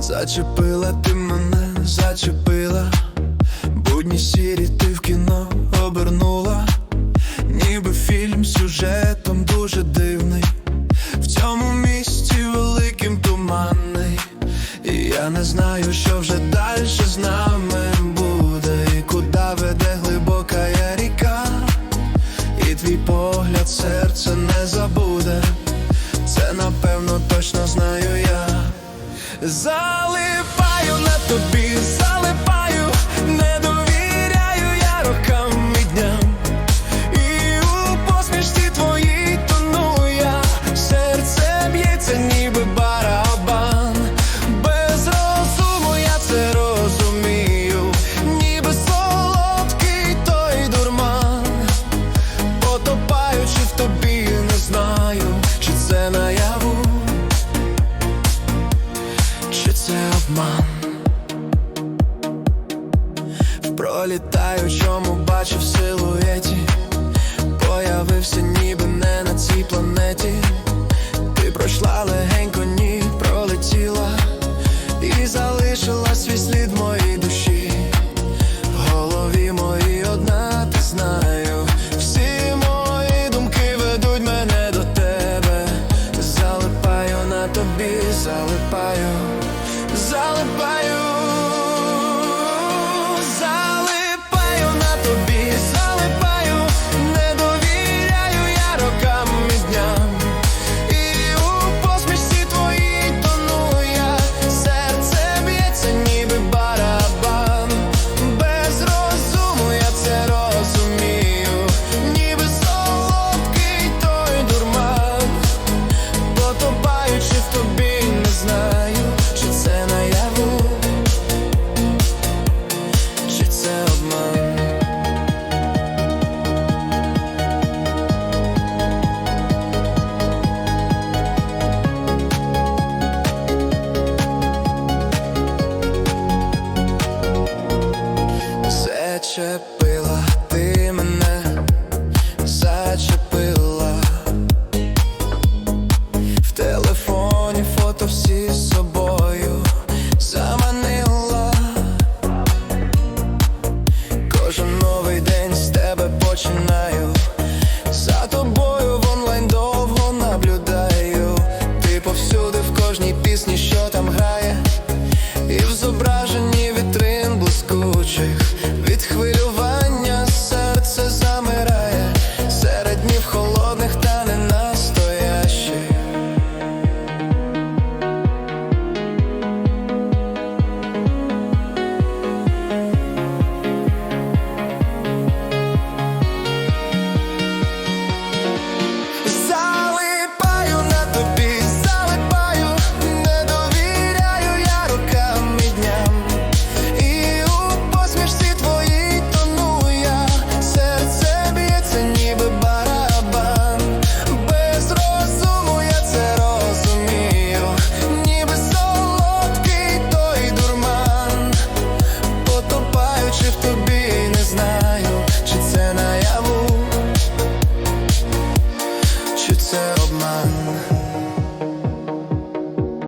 Зачепила ти мене, зачепила, будні сірі ти в кіно обернула, ніби фільм сюжетом дуже дивний. В цьому місці великим туманний. І я не знаю, що вже Залипаю це обман. В пролітаючому бачив силуеті, появився ніби не на цій планеті. Ти пройшла легенько, ні, пролетіла і залишила свій слід в моїй душі. В голові моїй одна, ти знаю. Всі мої думки ведуть мене до тебе. Залипаю на тобі, залипаю, залипаю, залипаю з собою заманила. Кожен новий день з тебе починаю. За тобою в онлайн довго наблюдаю. Ти повсюди в кожній пісні, що